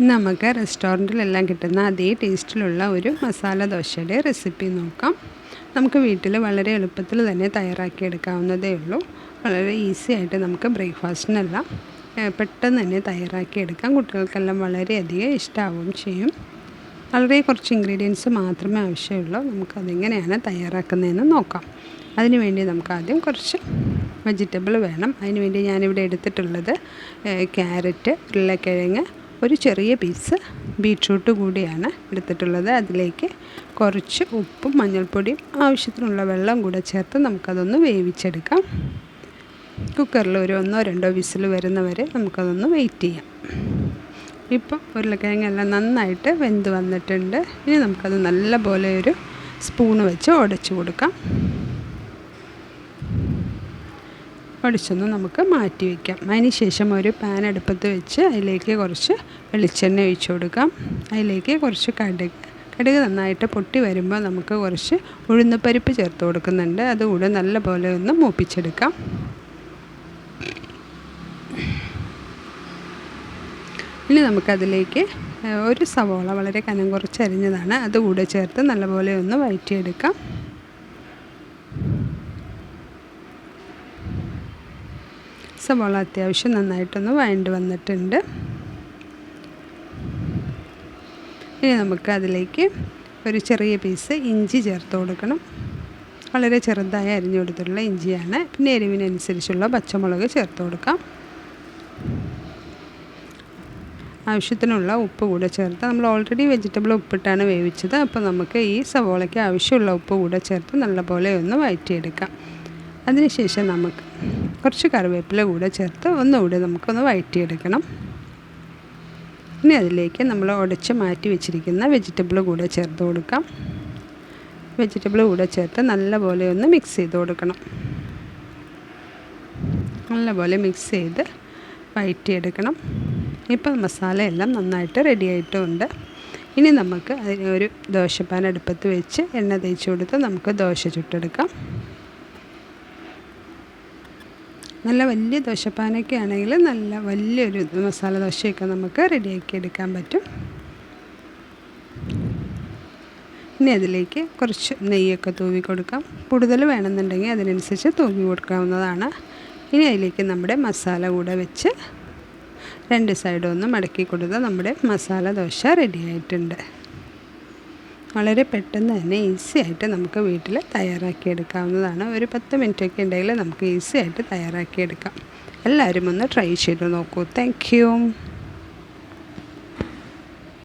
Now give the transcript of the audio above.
ഇന്ന് നമുക്ക് റെസ്റ്റോറന്റിലെല്ലാം കിട്ടുന്ന അതേ ടേസ്റ്റിലുള്ള ഒരു മസാല ദോശയുടെ റെസിപ്പി നോക്കാം. നമുക്ക് വീട്ടിൽ വളരെ എളുപ്പത്തിൽ തന്നെ തയ്യാറാക്കിയെടുക്കാവുന്നതേ ഉള്ളൂ. വളരെ ഈസി ആയിട്ട് നമുക്ക് ബ്രേക്ക്ഫാസ്റ്റിനെല്ലാം പെട്ടെന്ന് തന്നെ തയ്യാറാക്കിയെടുക്കാം. കുട്ടികൾക്കെല്ലാം വളരെയധികം ഇഷ്ടമാവുകയും ചെയ്യും. വളരെ കുറച്ച് ഇൻഗ്രീഡിയൻസ് മാത്രമേ ആവശ്യമുള്ളൂ. നമുക്ക് നമുക്കതെങ്ങനെയാണ് തയ്യാറാക്കുന്നതെന്ന് നോക്കാം. അതിനുവേണ്ടി നമുക്ക് ആദ്യം കുറച്ച് വെജിറ്റബിൾ വേണം. അതിനുവേണ്ടി ഞാനിവിടെ എടുത്തിട്ടുള്ളത് ക്യാരറ്റ് ഉരുളക്കിഴങ്ങ് ഒരു ചെറിയ പീസ് ബീട്രൂട്ട് കൂടിയാണ് എടുത്തിട്ടുള്ളത്. അതിലേക്ക് കുറച്ച് ഉപ്പും മഞ്ഞൾപ്പൊടിയും ആവശ്യത്തിനുള്ള വെള്ളം കൂടെ ചേർത്ത് നമുക്കതൊന്ന് വേവിച്ചെടുക്കാം. കുക്കറിൽ ഒരു ഒന്നോ രണ്ടോ വിസിൽ വരുന്നവരെ നമുക്കതൊന്ന് വെയിറ്റ് ചെയ്യാം. ഇപ്പം ഉരുളക്കിഴങ്ങെല്ലാം നന്നായിട്ട് വെന്ത് വന്നിട്ടുണ്ട്. ഇനി നമുക്കത് നല്ല പോലെ ഒരു സ്പൂണ് വെച്ച് ഉടച്ചു കൊടുക്കാം. ഒടിച്ചൊന്ന് നമുക്ക് മാറ്റി വയ്ക്കാം. അതിനുശേഷം ഒരു പാൻ അടുപ്പത്ത് വെച്ച് അതിലേക്ക് കുറച്ച് വെളിച്ചെണ്ണ ഒഴിച്ചു കൊടുക്കാം. അതിലേക്ക് കുറച്ച് കടുക് കടുക് നന്നായിട്ട് പൊട്ടി വരുമ്പോൾ നമുക്ക് കുറച്ച് ഉഴുന്നപ്പരിപ്പ് ചേർത്ത് കൊടുക്കുന്നുണ്ട്. അതുകൂടെ നല്ല പോലെ ഒന്ന് മൂപ്പിച്ചെടുക്കാം. ഇനി നമുക്കതിലേക്ക് ഒരു സവോള വളരെ കനം കുറച്ച് അരിഞ്ഞതാണ് അതുകൂടെ ചേർത്ത് നല്ലപോലെ ഒന്ന് വഴറ്റിയെടുക്കാം. സവോള അത്യാവശ്യം നന്നായിട്ടൊന്ന് വഴണ്ട് വന്നിട്ടുണ്ട്. ഇനി നമുക്ക് അതിലേക്ക് ഒരു ചെറിയ പീസ് ഇഞ്ചി ചേർത്ത് കൊടുക്കണം. വളരെ ചെറുതായി അരിഞ്ഞു കൊടുത്തിട്ടുള്ള ഇഞ്ചിയാണ്. പിന്നെ എരിവിനനുസരിച്ചുള്ള പച്ചമുളക് ചേർത്ത് കൊടുക്കാം. ആവശ്യത്തിനുള്ള ഉപ്പ് കൂടെ ചേർത്ത് നമ്മൾ ഓൾറെഡി വെജിറ്റബിൾ ഉപ്പിട്ടാണ് വേവിച്ചത്. അപ്പോൾ നമുക്ക് ഈ സവോളയ്ക്ക് ആവശ്യമുള്ള ഉപ്പ് കൂടെ ചേർത്ത് നല്ലപോലെ ഒന്ന് വഴറ്റിയെടുക്കാം. അതിനുശേഷം നമുക്ക് കുറച്ച് കറിവേപ്പില കൂടെ ചേർത്ത് ഒന്നുകൂടെ നമുക്കൊന്ന് വഴറ്റിയെടുക്കണം. ഇനി അതിലേക്ക് നമ്മൾ ഉടച്ച് മാറ്റി വെച്ചിരിക്കുന്ന വെജിറ്റബിൾ കൂടെ ചേർത്ത് കൊടുക്കാം. വെജിറ്റബിൾ കൂടെ ചേർത്ത് നല്ലപോലെ ഒന്ന് മിക്സ് ചെയ്ത് കൊടുക്കണം. നല്ലപോലെ മിക്സ് ചെയ്ത് വഴറ്റിയെടുക്കണം. ഇപ്പം മസാലയെല്ലാം നന്നായിട്ട് റെഡി ആയിട്ടുമുണ്ട് ഇനി നമുക്ക് അതിന് ഒരു ദോശപ്പാൻ അടുപ്പത്ത് വെച്ച് എണ്ണ തേച്ച് കൊടുത്ത് നമുക്ക് ദോശ ചുട്ടെടുക്കാം. നല്ല വലിയ ദോശപ്പാനൊക്കെ ആണെങ്കിൽ നല്ല വലിയൊരു മസാല ദോശയൊക്കെ നമുക്ക് റെഡിയാക്കി എടുക്കാൻ പറ്റും. ഇനി അതിലേക്ക് കുറച്ച് നെയ്യൊക്കെ തൂവി കൊടുക്കാം. കൂടുതൽ വേണമെന്നുണ്ടെങ്കിൽ അതിനനുസരിച്ച് തൂവി കൊടുക്കാവുന്നതാണ്. ഇനി അതിലേക്ക് നമ്മുടെ മസാല കൂടെ വെച്ച് രണ്ട് സൈഡും ഒന്ന് മടക്കി കൊടുത്താൽ നമ്മുടെ മസാല ദോശ റെഡി ആയിട്ടുണ്ട്. വളരെ പെട്ടെന്ന് തന്നെ ഈസി ആയിട്ട് നമുക്ക് വീട്ടിൽ തയ്യാറാക്കിയെടുക്കാവുന്നതാണ്. ഒരു പത്ത് മിനിറ്റൊക്കെ ഉണ്ടെങ്കിൽ നമുക്ക് ഈസി ആയിട്ട് തയ്യാറാക്കിയെടുക്കാം. എല്ലാവരും ഒന്ന് ട്രൈ ചെയ്ത് നോക്കൂ. താങ്ക്